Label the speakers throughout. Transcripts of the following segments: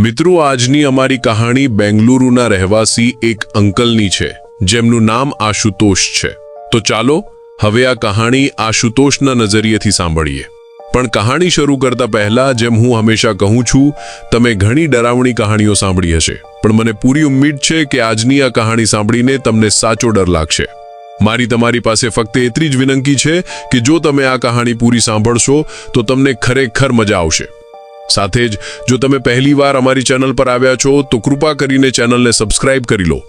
Speaker 1: મિત્રો, આજની અમારી કહાણી બેંગલુરુના રહેવાસી એક અંકલની છે, જેમનું નામ આશુતોષ છે. તો ચાલો, હવે આ કહાણી આશુતોષના નજરિયેથી સાંભળીએ. પણ કહાણી શરૂ કરતા પહેલા, જેમ હું હંમેશા કહું છું, તમે ઘણી ડરાવણી કહાણીઓ સાંભળી હશે. પણ મને પૂરી ઉમ્મીદ છે કે આજની આ કહાણી સાંભળીને તમને સાચો ડર લાગશે. મારી તમારી પાસે ફક્ત એટલી જ વિનંતી છે કે જો તમે આ કહાણી પૂરી સાંભળશો, તો તમને ખરેખર મજા આવશે. સાથે જ જો તમે પહેલીવાર અમારી ચેનલ પર આવ્યા છો, તો કૃપા કરીને ચેનલને સબસ્ક્રાઇબ કરી લો.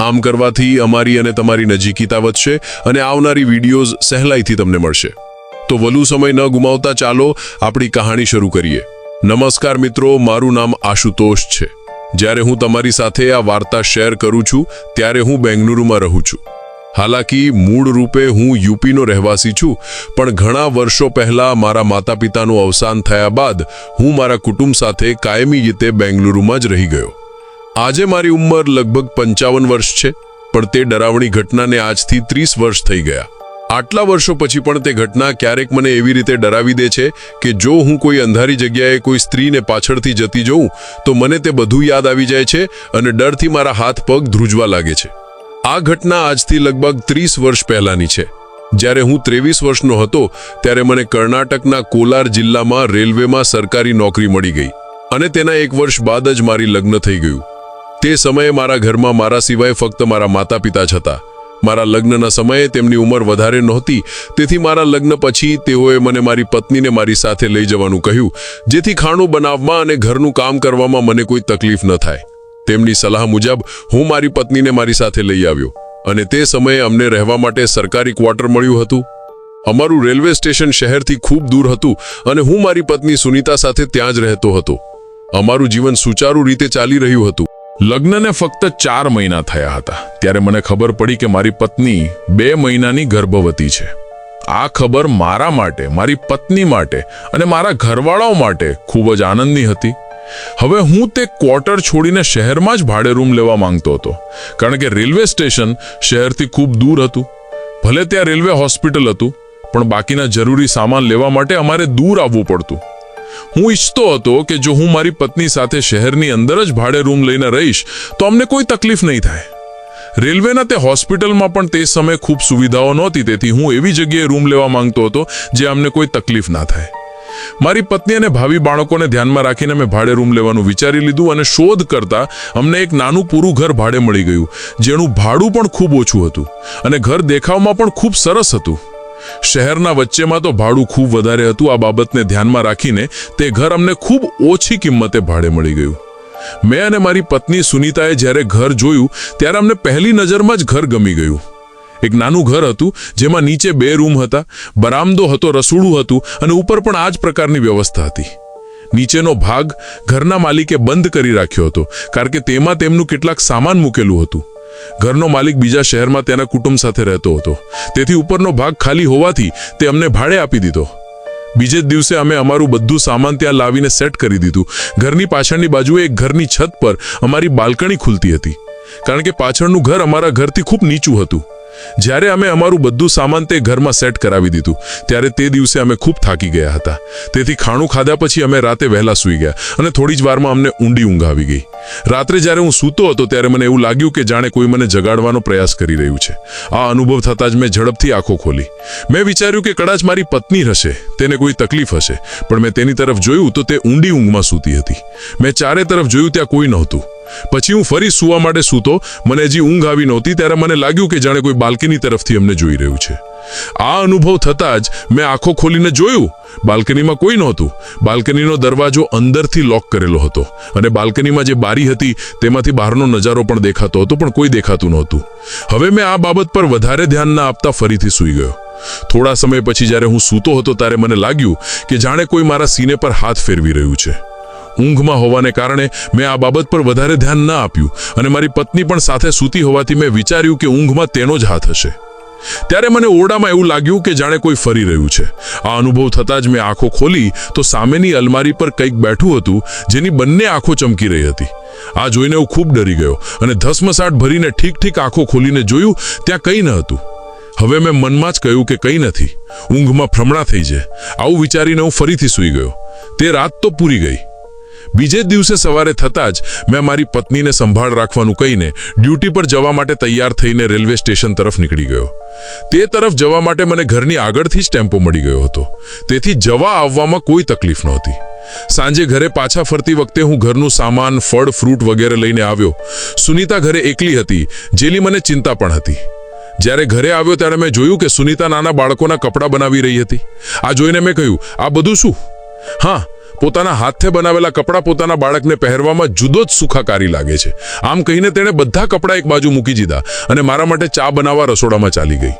Speaker 1: આમ કરવાથી અમારી અને તમારી નજીકીતા વધશે અને આવનારી વિડીયોઝ સહેલાઈથી તમને મળશે. તો વધુ સમય ન ગુમાવતા ચાલો આપણી કહાણી શરૂ કરીએ. નમસ્કાર મિત્રો, મારું નામ આશુતોષ છે. જ્યારે હું તમારી સાથે આ વાર્તા શેર કરું છું, ત્યારે હું બેંગલુરુમાં રહું છું. હાલાકી મૂળ રૂપે હું યુપીનો રહેવાસી છું, પણ ઘણા વર્ષો પહેલાં મારા માતા પિતાનું અવસાન થયા બાદ હું મારા કુટુંબ સાથે કાયમી રીતે બેંગલુરુમાં જ રહી ગયો. આજે મારી ઉંમર લગભગ પંચાવન વર્ષ છે, પણ તે ડરાવણી ઘટનાને આજથી ત્રીસ વર્ષ થઈ ગયા. આટલા વર્ષો પછી પણ તે ઘટના ક્યારેક મને એવી રીતે ડરાવી દે છે કે જો હું કોઈ અંધારી જગ્યાએ કોઈ સ્ત્રીને પાછળથી જતી જોઉં, તો મને તે બધું યાદ આવી જાય છે અને ડરથી મારા હાથ પગ ધ્રુજવા લાગે છે. આ ઘટના આજથી લગભગ ત્રીસ વર્ષ પહેલાની છે. જ્યારે હું ત્રેવીસ વર્ષનો હતો, ત્યારે મને કર્ણાટકના કોલાર જિલ્લામાં રેલવેમાં સરકારી નોકરી મળી ગઈ અને તેના એક વર્ષ બાદ જ મારી લગ્ન થઈ ગયું. તે સમયે મારા ઘરમાં મારા સિવાય ફક્ત મારા માતા પિતા જ હતા. મારા લગ્નના સમયે તેમની ઉંમર વધારે નહોતી, તેથી મારા લગ્ન પછી તેઓએ મને મારી પત્નીને મારી સાથે લઈ જવાનું કહ્યું, જેથી ખાણું બનાવવા અને ઘરનું કામ કરવામાં મને કોઈ તકલીફ ન થાય. તેમની સલાહ મુજબ હું મારી પત્નીને મારી સાથે લઈ આવ્યો અને તે સમયે અમને રહેવા માટે સરકારી ક્વાર્ટર મળ્યું હતું. અમારું રેલવે સ્ટેશન શહેરથી ખૂબ દૂર હતું અને હું મારી પત્ની સુનીતા સાથે ત્યાં જ રહેતો હતો. અમારું જીવન સુચારુ રીતે ચાલી રહ્યું હતું.
Speaker 2: લગ્નને ફક્ત ચાર મહિના થયા હતા. ત્યારે મને ખબર પડી કે મારી પત્ની બે મહિનાની ગર્ભવતી છે. આ ખબર મારા માટે, મારી પત્ની માટે અને મારા ઘરવાળાઓ માટે ખૂબ જ આનંદની હતી. હવે હું તે ક્વાર્ટર છોડીને શહેરમાં જ ભાડે રૂમ લેવા માંગતો હતો. કારણ કે રેલવે સ્ટેશન શહેરથી ખૂબ દૂર હતું. ભલે ત્યાં રેલવે હોસ્પિટલ હતું, પણ બાકીના જરૂરી સામાન લેવા માટે અમારે દૂર આવવું પડતું. હું ઈચ્છતો હતો કે જો હું મારી પત્ની સાથે શહેરની અંદર જ ભાડે રૂમ લઈને રહીશ, તો અમને કોઈ તકલીફ નહીં થાય. રેલવેના તે હોસ્પિટલમાં પણ તે સમયે ખૂબ સુવિધાઓ નહોતી, તેથી હું એવી જગ્યાએ રૂમ લેવા માંગતો હતો જે અમને કોઈ તકલીફ ના થાય. મારી પત્ની અને ભાવિ બાળકોને ધ્યાનમાં રાખીને મેં ભાડે રૂમ લેવાનું વિચારી લીધું અને શોધ કરતા અમને એક નાનું પૂરું ઘર ભાડે મળી ગયું, જેનું ભાડું પણ ખૂબ ઓછું હતું અને ઘર દેખાવમાં પણ ખૂબ સરસ હતું. શહેરના વચ્ચેમાં તો ભાડું ખૂબ વધારે હતું, આ બાબતને ધ્યાનમાં રાખીને તે ઘર અમને ખૂબ ઓછી કિંમતે ભાડે મળી ગયું. મેં અને મારી પત્ની સુનીતાએ જ્યારે ઘર જોયું, ત્યારે અમને પહેલી નજરમાં જ ઘર ગમી ગયું. એક નાનું ઘર હતું, જેમાં નીચે બે રૂમ હતા. બરામદો હતો, રસોડું હતું અને ઉપર પણ આ જ પ્રકારની વ્યવસ્થા હતી. નીચેનો ભાગ ઘરના માલિકે બંધ કરી રાખ્યો હતો, કારણ કે તેમાં તેમનું કેટલાક સામાન મૂકેલું હતું. ઘરનો માલિક બીજા શહેરમાં તેના કુટુંબ સાથે રહેતો હતો. તેથી ઉપરનો ભાગ ખાલી હોવાથી તે અમને ભાડે આપી દીધો. બીજે જ દિવસે અમે અમારું બધું સામાન ત્યાં લાવીને સેટ કરી દીધું. ઘરની પાછળની બાજુએ એક ઘરની છત પર અમારી બાલ્કની ખુલતી હતી. કારણ કે પાછળનું ઘર અમારા ઘરથી ખૂબ નીચું હતું. જ્યારે અમે અમારું બધું સામાન તે ઘરમાં સેટ કરાવી દીધું, ત્યારે તે દિવસે અમે ખૂબ થાકી ગયા હતા. તેથી ખાણું ખાધા પછી અમે રાતે વહેલા સૂઈ ગયા અને થોડી જ વારમાં અમને ઊંડી ઊંઘ આવી ગઈ. રાત્રે જ્યારે હું સૂતો હતો ત્યારે મને એવું લાગ્યું કે જાણે કોઈ મને જગાડવાનો પ્રયાસ કરી રહ્યું છે. આ અનુભવ થતાં જ મેં ઝડપથી આંખો ખોલી. મેં વિચાર્યું કે કદાચ મારી પત્ની હશે, તેને કોઈ તકલીફ હશે, પણ મેં તેની તરફ જોયું તો તે ઊંડી ઊંઘમાં સૂતી હતી. મેં ચારે તરફ જોયું ત્યાં કોઈ નહોતું. પછી હું ફરી સૂવા માટે સૂતો, મને હજી ઊંઘ આવી નહોતી ત્યારે મને લાગ્યું કે જાણે કોઈ બાલ્કની તરફથી અમને જોઈ રહ્યું છે. આ અનુભવ થતાં જ મેં આંખો ખોલીને જોયું. બાલ્કનીમાં કોઈ નહોતું. બાલ્કનીનો દરવાજો અંદરથી લોક કરેલો હતો અને બાલ્કનીમાં જે બારી હતી તેમાંથી બહારનો નજારો પણ દેખાતો હતો, પણ કોઈ દેખાતું નહોતું. હવે મેં આ બાબત પર વધારે ધ્યાન ના આપતા ફરીથી સૂઈ ગયો. થોડા સમય પછી જ્યારે હું સૂતો હતો ત્યારે મને લાગ્યું કે જાણે કોઈ મારા સીને પર હાથ ફેરવી રહ્યું છે. ઊંઘમાં હોવાને કારણે મેં આ બાબત પર વધારે ધ્યાન ના આપ્યું અને મારી પત્ની પણ સાથે સૂતી હોવાથી મેં વિચાર્યું કે ઊંઘમાં તેનો જ હાથ હશે. ત્યારે મને ઓરડામાં એવું લાગ્યું કે જાણે કોઈ ફરી રહ્યું છે. આ અનુભવ થતાં જ મેં આંખો ખોલી તો સામેની અલમારી પર કંઈક બેઠું હતું, જેની બંને આંખો ચમકી રહી હતી. આ જોઈને હું ખૂબ ડરી ગયો અને ધસમસાટ ભરીને ઠીક ઠીક આંખો ખોલીને જોયું, ત્યાં કંઈ ન હતું. હવે મેં મનમાં જ કહ્યું કે કંઈ નથી. ઊંઘમાં ભ્રમણા થઈ જાય આવું વિચારીને હું ફરીથી સૂઈ ગયો. તે રાત તો પૂરી ગઈ.
Speaker 3: બીજે જ દિવસે સવારે થતાં જ મેં મારી પત્નીને સંભાળ રાખવાનું કહીને ડ્યુટી પર જવા માટે તૈયાર થઈને રેલવે સ્ટેશન તરફ નીકળી ગયો. તે તરફ જવા માટે મને ઘરની આગળથી જ ટેમ્પો મળી ગયો હતો. તેથી જવા આવવામાં કોઈ તકલીફ નહોતી. સાંજે ઘરે પાછા ફરતી વખતે હું ઘરનું સામાન, ફળ, ફ્રૂટ વગેરે લઈને આવ્યો. સુનીતા ઘરે એકલી હતી જેની મને ચિંતા પણ હતી. જ્યારે ઘરે આવ્યો ત્યારે મેં જોયું કે સુનીતા નાના બાળકોના કપડાં બનાવી રહી હતી. આ જોઈને મેં કહ્યું, આ બધું શું? હા પોતાના હાથે બનાવેલા કપડાં પોતાના બાળકને પહેરવામાં જુદો જ સુખાકારી લાગે છે. આમ કહીને તેણે બધા કપડાં એક બાજુ મૂકી દીધા અને મારા માટે ચા બનાવવા રસોડામાં ચાલી ગઈ.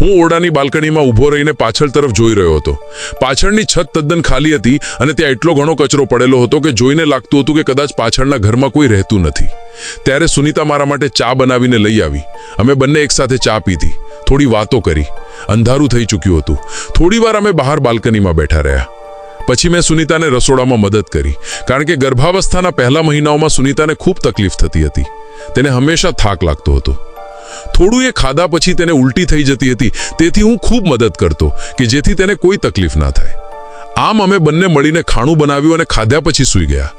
Speaker 3: હું ઓરડાની બાલ્કનીમાં ઊભો રહીને પાછળ તરફ જોઈ રહ્યો હતો. પાછળની છત તદ્દન ખાલી હતી અને ત્યાં એટલો ઘણો કચરો પડેલો હતો કે જોઈને લાગતું હતું કે કદાચ પાછળના ઘરમાં કોઈ રહેતું નથી. ત્યારે સુનીતા મારા માટે ચા બનાવીને લઈ આવી. અમે બંને એકસાથે ચા પીધી. થોડી વાતો કરી. અંધારું થઈ ચૂક્યું હતું. થોડીવાર અમે બહાર બાલ્કનીમાં બેઠા રહ્યા. પછી મેં સુનીતાને રસોડામાં મદદ કરી. કારણ કે ગર્ભાવસ્થાના પહેલા મહિનાઓમાં સુનીતાને ખૂબ તકલીફ થતી હતી. તેને હંમેશા થાક લાગતો હતો. થોડું એ ખાધા પછી તેને ઉલટી થઈ જતી હતી. તેથી હું ખૂબ મદદ કરતો કે જેથી તેને કોઈ તકલીફ ના થાય. આમ અમે બંને મળીને ખાણું બનાવ્યું અને ખાધ્યા પછી સૂઈ ગયા.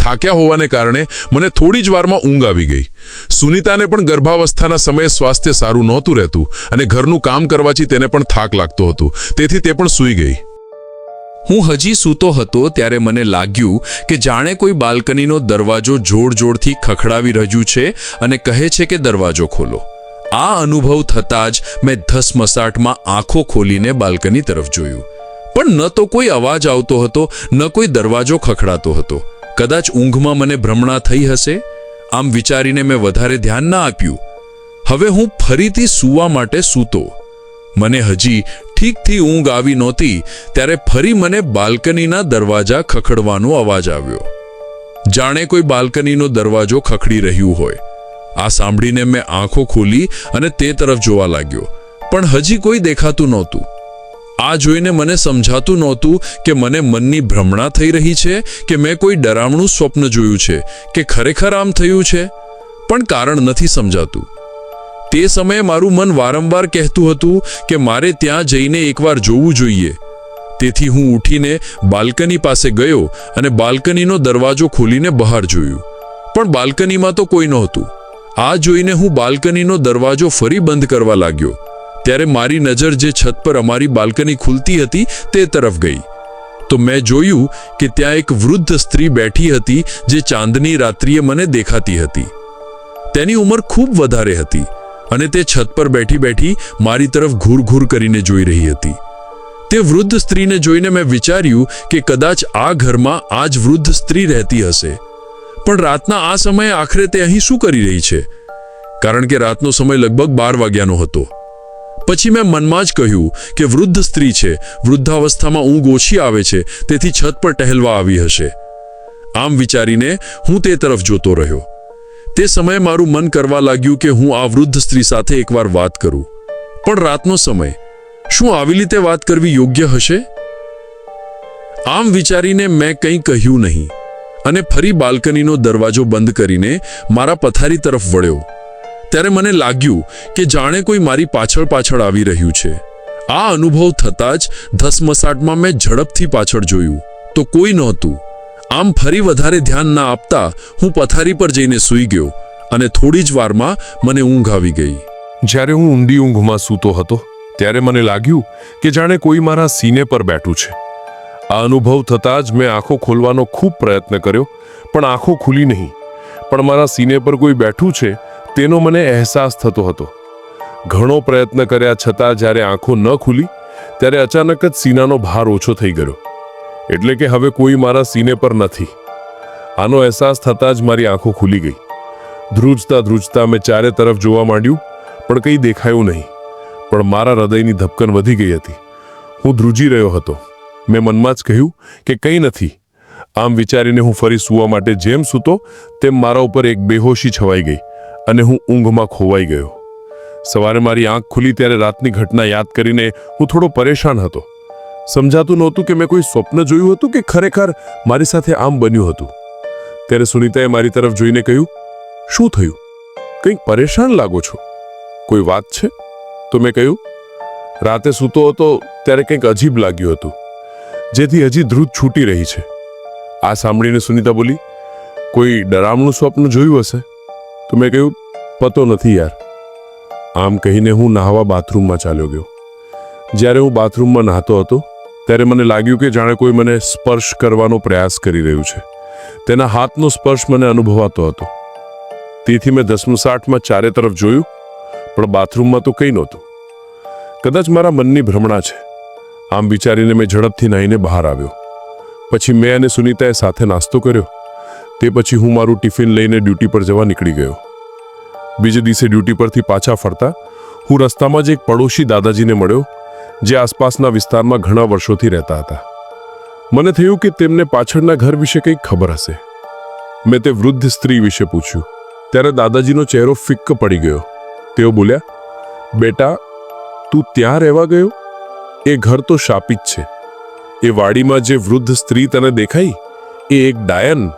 Speaker 3: થાક્યા હોવાને કારણે મને થોડી જ વારમાં ઊંઘ આવી ગઈ. સુનીતાને પણ ગર્ભાવસ્થાના સમયે સ્વાસ્થ્ય સારું નહોતું રહેતું અને ઘરનું કામ કરવાથી તેને પણ થાક લાગતો હતો. તેથી તે પણ સૂઈ ગઈ.
Speaker 1: હું હજી સૂતો હતો ત્યારે મને લાગ્યું કે જાણે કોઈ બાલ્કનીનો દરવાજો જોડ જોડથી ખખડાવી રહ્યું છે અને કહે છે કે દરવાજો ખોલો. આ અનુભવ થતાં જ મેં ધસમસાટમાં આંખો ખોલીને બાલ્કની તરફ જોયું. પણ ન તો કોઈ અવાજ આવતો હતો, ન કોઈ દરવાજો ખખડાતો હતો. કદાચ ઊંઘમાં મને ભ્રમણા થઈ હશે? આમ વિચારીને મેં વધારે ધ્યાન ના આપ્યું. હવે હું ફરીથી સૂવા માટે સૂતો. મને હજી ઠીકથી ઊંઘ આવી નહોતી, ત્યારે ફરી મને બાલ્કનીના દરવાજા ખખડવાનો અવાજ આવ્યો. જાણે કોઈ બાલ્કનીનો દરવાજો ખખડી રહ્યું હોય. આ સાંભળીને મેં આંખો ખોલી અને તે તરફ જોવા લાગ્યો, પણ હજી કોઈ દેખાતું નહોતું. આ જોઈને મને સમજાતું નહોતું કે મને મનની ભ્રમણા થઈ રહી છે કે મેં કોઈ ડરામણું સ્વપ્ન જોયું છે કે ખરેખર આમ થયું છે, પણ કારણ નથી સમજાતું. તે સમયે મારું મન વારંવાર કહેતું હતું કે મારે ત્યાં જઈને એકવાર જોવું જોઈએ. તેથી હું ઊઠીને બાલ્કની પાસે ગયો અને બાલ્કનીનો દરવાજો ખોલીને બહાર જોયું. પણ બાલ્કનીમાં તો કોઈ નહોતું. આ જોઈને હું બાલ્કનીનો દરવાજો ફરી બંધ કરવા લાગ્યો. ત્યારે મારી નજર જે છત પર અમારી બાલ્કની ખુલતી હતી તે તરફ ગઈ. તો મેં જોયું કે ત્યાં એક વૃદ્ધ સ્ત્રી બેઠી હતી જે ચાંદની રાત્રિએ મને દેખાતી હતી. તેની ઉંમર ખૂબ વધારે હતી. અને તે છત પર બેઠી બેઠી મારી તરફ ઘૂર ઘૂર કરીને જોઈ રહી હતી. તે વૃદ્ધ સ્ત્રીને જોઈને મેં વિચાર્યું કે કદાચ આ ઘરમાં આ જ વૃદ્ધ સ્ત્રી રહેતી હશે. પણ રાતના આ સમયે આખરે તે અહીં શું કરી રહી છે? કારણ કે રાતનો સમય લગભગ બાર વાગ્યાનો હતો. પછી મેં મનમાં જ કહ્યું કે વૃદ્ધ સ્ત્રી છે, વૃદ્ધાવસ્થામાં ઊંઘ ઓછી આવે છે, તેથી છત પર ટહેલવા આવી હશે. આમ વિચારીને હું તે તરફ જોતો રહ્યો. તે સમયે મારું મન કરવા લાગ્યું કે હું આ વૃદ્ધ સ્ત્રી સાથે એકવાર વાત કરું. પણ રાતનો સમય. શું આવી રીતે વાત કરવી યોગ્ય હશે? આમ વિચારીને મેં કંઈ કહ્યું નહીં. અને ફરી બાલ્કનીનો દરવાજો બંધ કરીને મારા પથારી તરફ વળ્યો. ત્યારે મને લાગ્યું કે જાણે કોઈ મારી પાછળ પાછળ આવી રહ્યું છે. આ અનુભવ થતાં જ ધસમસાટમાં મેં ઝડપથી પાછળ જોયું. તો કોઈ નહોતું. આમ ફરી વધારે ધ્યાન ના આપતા હું પથારી પર જઈને સૂઈ ગયો અને થોડી જ વારમાં મને ઊંઘ આવી ગઈ.
Speaker 2: જ્યારે હું ઊંડી ઊંઘમાં સૂતો હતો, ત્યારે મને લાગ્યું કે જાણે કોઈ મારા સીને પર બેઠું છે. આ અનુભવ થતાં જ મેં આંખો ખોલવાનો ખૂબ પ્રયત્ન કર્યો, પણ આંખો ખુલી નહીં. પણ મારા સીને પર કોઈ બેઠું છે, તેનો મને અહેસાસ થતો હતો. ઘણો પ્રયત્ન કર્યા છતાં જ્યારે આંખો ન ખુલી, ત્યારે અચાનક જ સીનાનો ભાર ઓછો થઈ ગયો. એટલે કે હવે કોઈ મારા સીને પર નથી. આનો અહેસાસ થતાં જ મારી આંખો ખુલી ગઈ. ધ્રુજતા ધ્રુજતા મેં ચારે તરફ જોવા માંડ્યું, પણ કંઈ દેખાયું નહીં. પણ મારા હૃદયની ધબકન વધી ગઈ હતી. હું ધ્રુજી રહ્યો હતો. મેં મનમાં જ કહ્યું કે કંઈ નથી. આમ વિચારીને હું ફરી સૂવા માટે જેમ સૂતો, તેમ મારા ઉપર એક બેહોશી છવાઈ ગઈ અને હું ઊંઘમાં ખોવાઈ ગયો. સવારે મારી આંખ ખુલી ત્યારે રાતની ઘટના યાદ કરીને હું થોડો પરેશાન હતો. સમજાતું નહોતું કે મેં કોઈ સ્વપ્ન જોયું હતું કે ખરેખર મારી સાથે આમ બન્યું હતું. ત્યારે સુનિતાએ મારી તરફ જોઈને કહ્યું, શું થયું? કંઈક પરેશાન લાગો છો? કોઈ વાત છે? તો મેં કહ્યું, રાતે સૂતો હતો ત્યારે કંઈક અજીબ લાગ્યું હતું, જેથી હજી ધ્રુત છૂટી રહી છે. આ સાંભળીને સુનિતા બોલી, કોઈ ડરામણું સ્વપ્ન જોયું હશે? તો મેં કહ્યું, પતો નથી યાર. આમ કહીને હું નહાવા બાથરૂમમાં ચાલ્યો ગયો. જ્યારે હું બાથરૂમમાં નહાતો હતો ત્યારે મને લાગ્યું કે જાણે કોઈ મને સ્પર્શ કરવાનો પ્રયાસ કરી રહ્યું છે. તેના હાથનો સ્પર્શ મને અનુભવાતો હતો. તેથી મેં ધસમસાટમાં ચારે તરફ જોયું, પણ બાથરૂમમાં તો કંઈ નહોતું. કદાચ મારા મનની ભ્રમણા છે. આમ વિચારીને મેં ઝડપથી નાહીને બહાર આવ્યો. પછી મેં અને સુનિતાએ સાથે નાસ્તો કર્યો. તે પછી હું મારું ટિફિન લઈને ડ્યુટી પર જવા નીકળી ગયો. બીજે દિવસે ડ્યુટી પરથી પાછા ફરતા હું રસ્તામાં જ એક પડોશી દાદાજીને મળ્યો જે આસપાસના વિસ્તારમાં ઘણા વર્ષોથી રહેતા હતા. મને થયું કે તેમને પાછળના ઘર વિશે કંઈક ખબર હશે. મેં તે વૃદ્ધ સ્ત્રી વિશે પૂછ્યું. ત્યારે દાદાજીનો ચહેરો ફિક્ક પડી ગયો. તેઓ બોલ્યા, બેટા, તું ત્યાં રહેવા ગયો? એ ઘર તો શાપિત છે. એ વાડીમાં જે વૃદ્ધ સ્ત્રી તને દેખાઈ, એ એક ડાયન,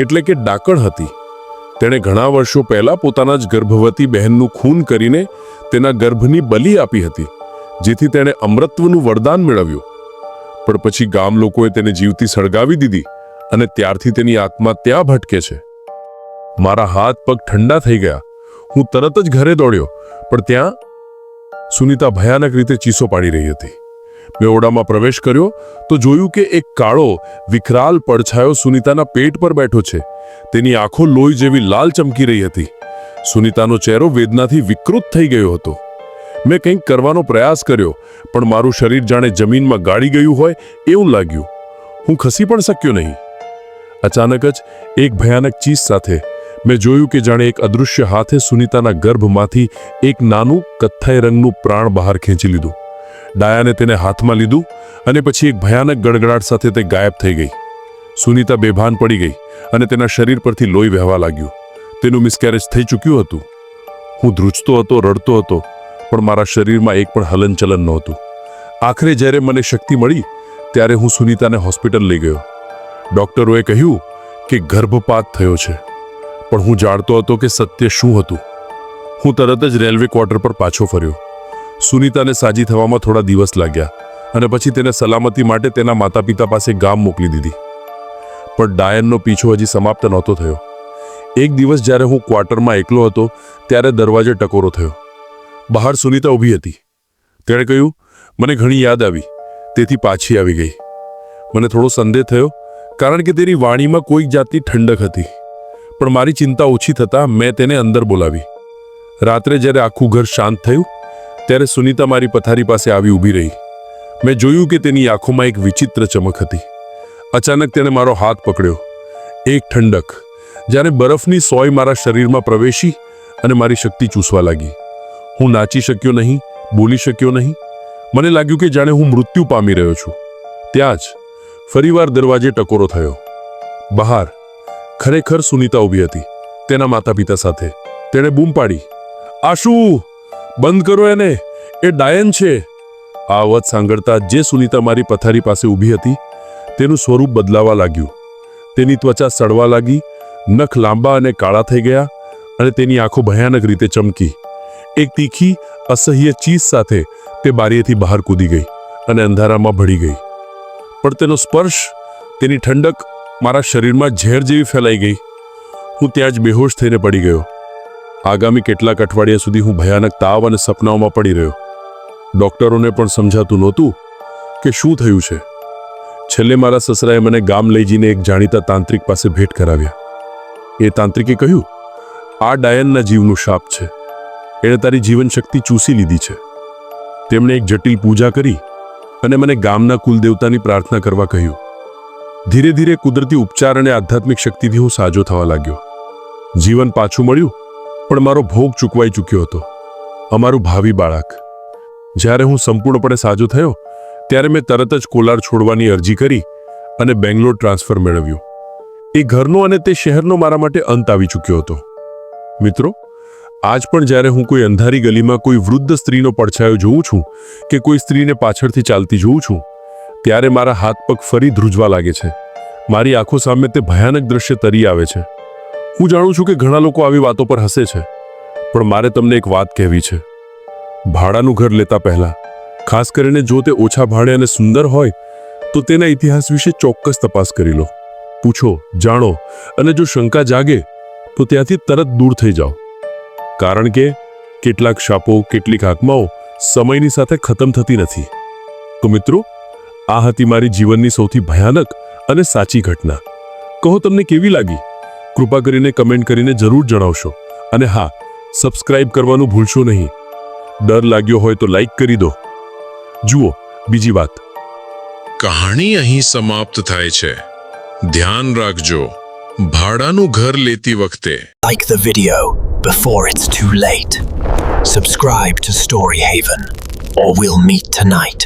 Speaker 2: એટલે કે ડાકણ હતી. તેણે ઘણા વર્ષો પહેલા પોતાના જ ગર્ભવતી બહેનનું ખૂન કરીને તેના ગર્ભની બલિ આપી હતી. જેથી તેણે અમૃતત્વનું વરદાન મેળવ્યું. પણ પછી ગામ લોકોએ તેને જીવતી સળગાવી દીધી અને ત્યારથી તેની આત્મા ત્યાં ભટકે છે. મારા હાથ પગ ઠંડા થઈ ગયા. હું તરત જ ઘરે દોડ્યો, પણ ત્યાં સુનિતા ભયાનક રીતે ચીસો પાડી રહી હતી. મેં ઓરડામાં પ્રવેશ કર્યો તો જોયું કે એક કાળો વિકરાલ પડછાયો સુનિતાના પેટ પર બેઠો છે. તેની આંખો લોહી જેવી લાલ ચમકી રહી હતી. સુનિતાનો ચહેરો વેદનાથી વિકૃત થઈ ગયો હતો. મેં કંઈક કરવાનો પ્રયાસ કર્યો, પણ મારું શરીર જાણે જમીનમાં ગાળી ગયું હોય એવું લાગ્યું. હું ખસી પણ શક્યો નહીં. અચાનક જ એક ભયાનક ચીજ સાથે મેં જોયું કે જાણે એક અદૃશ્ય હાથે સુનિતાના ગર્ભમાંથી એક નાનું કથ્થાઈ રંગનું પ્રાણ બહાર ખેંચી લીધું. ડાયાને તેને હાથમાં લીધું અને પછી એક ભયાનક ગડગડાટ સાથે તે ગાયબ થઈ ગઈ. સુનિતા બેભાન પડી ગઈ અને તેના શરીર પરથી લોહી વહેવા લાગ્યું. તેનું મિસકેરેજ થઈ ચૂક્યું હતું. હું ધ્રુજતો હતો, રડતો હતો. પણ મારા શરીરમાં એક પણ હલનચલન નહોતું. આખરે જ્યારે મને શક્તિ મળી, ત્યારે હું સુનીતાને હોસ્પિટલ લઈ ગયો. ડોક્ટરોએ કહ્યું કે ગર્ભપાત થયો છે. પણ હું જાણતો હતો કે સત્ય શું હતું. હું તરત જ રેલવે ક્વાર્ટર પર પાછો ફર્યો. સુનીતાને સાજી થવામાં થોડા દિવસ લાગ્યા અને પછી તેને સલામતી માટે તેના માતા પિતા પાસે ગામ મોકલી દીધી. પણ ડાયનનો પીછો હજી સમાપ્ત નહોતો થયો. એક દિવસ જ્યારે હું ક્વાર્ટરમાં એકલો હતો, ત્યારે દરવાજે ટકોરો થયો. બહાર સુનિતા ઊભી હતી. તેણે કહ્યું, મને ઘણી યાદ આવી. તેથી પાછી આવી ગઈ. મને થોડો સંદેહ થયો, કારણ કે તેની વાણીમાં કોઈક જાતની ઠંડક હતી. પણ મારી ચિંતા ઓછી થતાં મેં તેને અંદર બોલાવી. રાત્રે જ્યારે આખું ઘર શાંત થયું, ત્યારે સુનિતા મારી પથારી પાસે આવી ઊભી રહી. મેં જોયું કે તેની આંખોમાં એક વિચિત્ર ચમક હતી. અચાનક તેણે મારો હાથ પકડ્યો. એક ઠંડક, જ્યારે બરફની સોય મારા શરીરમાં પ્રવેશી અને મારી શક્તિ ચૂસવા લાગી. હું નાચી શક્યો નહીં, બોલી શક્યો નહીં. મને લાગ્યું કે જાણે હું મૃત્યુ પામી રહ્યો છું. ત્યાં જ ફરીવાર દરવાજે ટકોરો થયો. બહાર ખરેખર સુનિતા ઊભી હતી, તેના માતા પિતા સાથે. તેણે બૂમ પાડી. આશુ, બંધ કરો એને. એ ડાયન છે. આ અવાજ સાંગળતા જે સુનિતા મારી પથારી પાસે ઊભી હતી, તેનું સ્વરૂપ બદલાવા લાગ્યું. તેની ત્વચા સડવા લાગી, નખ લાંબા અને કાળા થઈ ગયા અને તેની આંખો ભયાનક રીતે ચમકી. એક તીખી, અસહ્ય ચીજ સાથે તે બારીએથી બહાર કૂદી ગઈ અને અંધારામાં ભળી ગઈ. પણ તેનો સ્પર્શ, તેની ઠંડક મારા શરીરમાં ઝેર જેવી ફેલાઈ ગઈ. હું ત્યાં જ બેહોશ થઈને પડી ગયો. આગામી કેટલાક અઠવાડિયા સુધી હું ભયાનક તાવ અને સપનાઓમાં પડી રહ્યો. ડૉક્ટરોને પણ સમજાતું નહોતું કે શું થયું છે. છેલ્લે મારા સસરાએ મને ગામ લઈ જઈને એક જાણીતા તાંત્રિક પાસે ભેટ કરાવ્યા. એ તાંત્રિકે કહ્યું, આ ડાયનના જીવનું શાપ છે. એણે તારી જીવન શક્તિ ચૂસી લીધી છે. તેમણે એક જટિલ પૂજા કરી અને મને ગામના કુલદેવતાની પ્રાર્થના કરવા કહ્યું. ધીરે ધીરે કુદરતી ઉપચાર અને આધ્યાત્મિક શક્તિથી હું સાજો થવા લાગ્યો. જીવન પાછું મળ્યું, પણ મારો ભોગ ચૂકવાઈ ચૂક્યો હતો. અમારું ભાવિ બાળક. જ્યારે હું સંપૂર્ણપણે સાજો થયો, ત્યારે મેં તરત જ કોલાર છોડવાની અરજી કરી અને બેંગ્લોર ટ્રાન્સફર મેળવ્યું. એ ઘરનો અને તે શહેરનો મારા માટે અંત આવી ચૂક્યો હતો. મિત્રો આજ પણ જ્યારે હું કોઈ અંધારી ગલીમાં કોઈ વૃદ્ધ સ્ત્રીનો પડછાયો જોઉં છું કે કોઈ સ્ત્રીને પાછળથી ચાલતી જોઉં છું, ત્યારે મારા હાથ પગ ફરી ધ્રુજવા લાગે છે. મારી આંખો સામે તે ભયાનક દ્રશ્ય તરી આવે છે. હું જાણું છું કે ઘણા લોકો આવી વાતો પર હસે છે, પણ મારે તમને એક વાત કહેવી છે. ભાડાનું ઘર લેતા પહેલા, ખાસ કરીને જો તે ઓછા ભાડે અને સુંદર હોય, તો તેના ઇતિહાસ વિશે ચોક્કસ તપાસ કરી લો. પૂછો, જાણો, અને જો શંકા જાગે, તો ત્યાંથી તરત દૂર થઈ જાઓ. કારણ કે કેટલાક શાપો કેટલીક આત્માઓ સમયની સાથે ખતમ થતી નથી. તો મિત્રો આ હતી મારી જીવનની સૌથી ભયાનક અને સાચી ઘટના. કહો તમને કેવી લાગી? કૃપા કરીને કમેન્ટ કરીને જરૂર જણાવશો. અને હા સબસ્ક્રાઇબ કરવાનું ભૂલશો નહીં. ડર લાગ્યો હોય તો લાઈક કરી દો. જુઓ બીજી વાત.
Speaker 4: કહાણી અહીં સમાપ્ત થાય છે. ધ્યાન રાખજો. ભાડાનું ઘર લેતી વખતે.
Speaker 5: Like the video. Before it's too late. Subscribe to Story Haven, or we'll meet tonight